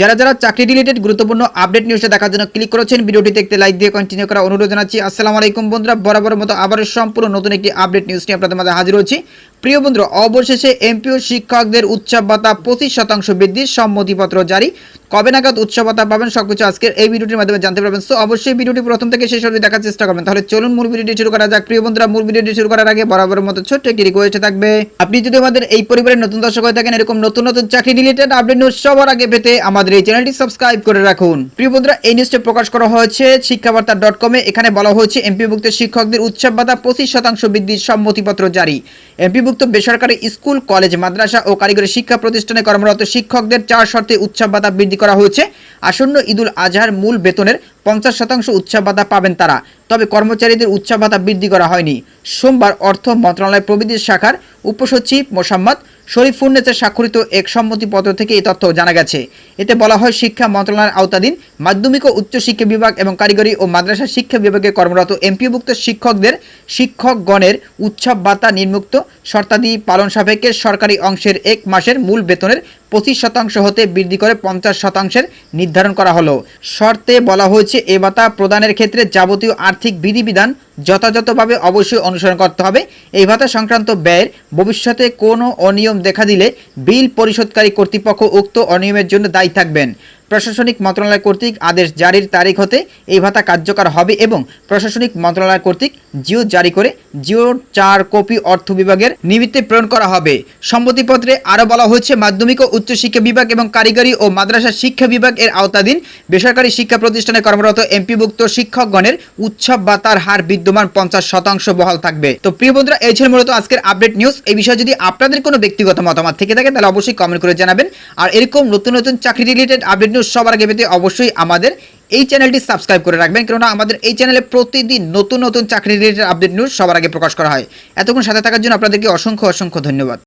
যারা যারা চাকরি রিলেটেড গুরুত্বপূর্ণ আপডেট নিউজটা দেখার জন্য ক্লিক করেছেন ভিডিওটি দেখতে লাইক দিয়ে কন্টিনিউ করা অনুরোধ জানাচ্ছি। আসসালামু আলাইকুম বন্ধুরা, বরাবর মতো আবার সম্পূর্ণ নতুন একটি আপডেট নিউজ নিয়ে আপনাদের মাঝে হাজির হচ্ছি প্রিয় বন্ধুরা, অবশেষে এমপিও শিক্ষকদের উৎসব ভাতা পঁচিশ শতাংশ বৃদ্ধির সম্মতিপত্র জারি। কবে নাগাদ উৎসব ভাতা পাবেন সবকিছু আজকের এই ভিডিওটির মাধ্যমে জানতে পারবেন। সো অবশ্যই ভিডিওটি প্রথম থেকে শেষ অবধি দেখার চেষ্টা করবেন। তাহলে চলুন মূল ভিডিওটি শুরু করা যাক। প্রিয় বন্ধুরা, মূল ভিডিওটি শুরু করার আগে বরাবর মতো ছোট্ট একটি রিকোয়েস্ট থাকবে। আপনি যদি আমাদের এই পরিবারের নতুন দর্শক হয়ে থাকেন, এরকম নতুন নতুন চাকরি রিলেটেড আপডেট নিউজ সবার আগে পেতে আমাদের এই চ্যানেলটি সাবস্ক্রাইব করে রাখুন। প্রিয় বন্ধুরা, এই নিউজটি প্রকাশ করা হয়েছে শিক্ষাবার্তা ডট কমে এখানে বলা হয়েছে এমপিভুক্ত শিক্ষকদের উৎসব ভাতা পঁচিশ শতাংশ বৃদ্ধির সম্মতিপত্র জারি। এমপিভুক্ত বেসরকারি স্কুল, কলেজ, মাদ্রাসা ও কারিগরি শিক্ষা প্রতিষ্ঠানে কর্মরত শিক্ষকদের চার শর্তে উৎসব ভাতা বৃদ্ধি করা হয়েছে। আসন্ন ঈদুল আজহার মূল বেতনের পঞ্চাশ শতাংশ উৎসব ভাতা পাবেন তারা। তবে কর্মচারীদের উৎসব ভাতা বৃদ্ধি করা হয়নি। সোমবার অর্থ মন্ত্রণালয় প্রবিধির শাখার উপসচিব মোসাম্মদ শরীফুন্নেসের স্বাক্ষরিত এক সম্মতিপত্র থেকে এই তথ্য জানা গেছে। এতে বলা হয়, শিক্ষা মন্ত্রণালয়ের আওতাধীন মাধ্যমিক ও উচ্চ শিক্ষা বিভাগ এবং কারিগরি ও মাদ্রাসা শিক্ষা বিভাগে কর্মরত এমপিভুক্ত শিক্ষকদের শিক্ষকগণের উৎসব ভাতা নির্মুক্ত শর্তাদি পালন সাপেক্ষে সরকারি অংশের এক মাসের মূল বেতনের পঁচিশ শতাংশ হতে বৃদ্ধি করে পঞ্চাশ শতাংশের নির্ধারণ করা হলো। শর্তে বলা হয়েছে, এ ভাতা প্রদানের ক্ষেত্রে যাবতীয় আর্থিক বিধিবিধান যথাযথভাবে অবশ্যই অনুসরণ করতে হবে। এই ভাতা সংক্রান্ত ব্যয়ের ভবিষ্যতে কোনো অনিয়ম দেখা দিলে বিল পরিশোধকারী কর্তৃপক্ষ উক্ত অনিয়মের জন্য দায়ী থাকবেন। প্রশাসনিক মন্ত্রণালয় কর্তৃক আদেশ জারির তারিখ হতে এই ভাতা কার্যকর হবে এবং প্রশাসনিক মন্ত্রণালয় কর্তৃক জিও জারি করে জিও চার কপি অর্থ বিভাগের নিমিত্তে প্রেরণ করা হবে। সম্মতিপত্রে আরও বলা হয়েছে, মাধ্যমিক ও উচ্চশিক্ষা বিভাগ এবং কারিগরি ও মাদ্রাসা শিক্ষা বিভাগ এর আওতাধীন বেসরকারি শিক্ষা প্রতিষ্ঠানে কর্মরত এমপিভুক্ত শিক্ষকগণের উৎসব ভাতার হার বিদ্যমান পঞ্চাশ শতাংশ বহাল থাকবে। তো প্রিয় বন্ধুরা, এই ছিল মূলত আজকের আপডেট নিউজ। এই বিষয়ে যদি আপনাদের কোনো ব্যক্তিগত মতামত থেকে থাকে, তাহলে অবশ্যই কমেন্ট করে জানাবেন। আর এরকম নতুন নতুন চাকরি রিলেটেড আপডেট নিউজ সবার আগে পেতে অবশ্যই আমাদের এই চ্যানেলটি সাবস্ক্রাইব করে রাখবেন। কেননা আমাদের এই চ্যানেলে প্রতিদিন নতুন নতুন চাকরি রিলেটেড আপডেট নিউজ সবার আগে প্রকাশ করা হয়। এতক্ষণ সাথে থাকার জন্য আপনাদেরকে অসংখ্য অসংখ্য ধন্যবাদ।